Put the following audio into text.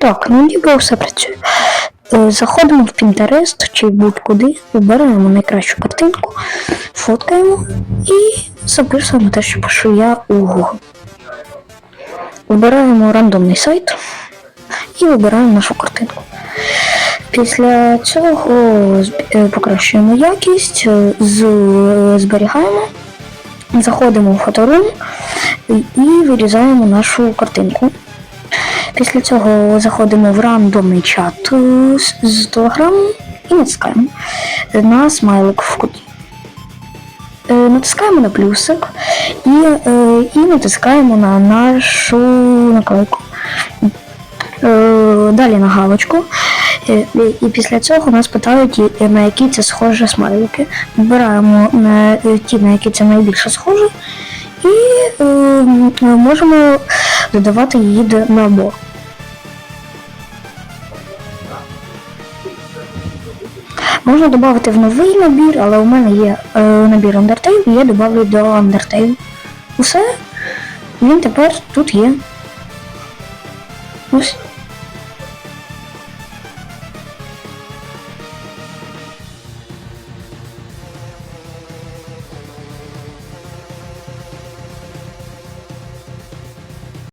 Так, ну ніби все працює. Е, Заходимо в Pinterest чи будь-куди, вибираємо найкращу картинку, фоткаємо і записуємо те, що пишу я у Google. Вибираємо рандомний сайт і вибираємо нашу картинку. Після цього е, покращуємо якість, е, зберігаємо, заходимо в фоторум і вирізаємо нашу картинку. Після цього заходимо в рандомний чат з, Telegram і натискаємо на смайлик в куті. Натискаємо на плюсик і, е, і натискаємо на нашу наклейку. Е, Далі на галочку. Е, І після цього нас питають, на які це схожі смайлики. Вибираємо на ті, на які це найбільше схоже, і можемо додавати її до набору. Можна додати в новий набір, але у мене є е, набір Undertale, і я додав до Undertale. Усе. Він тепер тут є. Ось.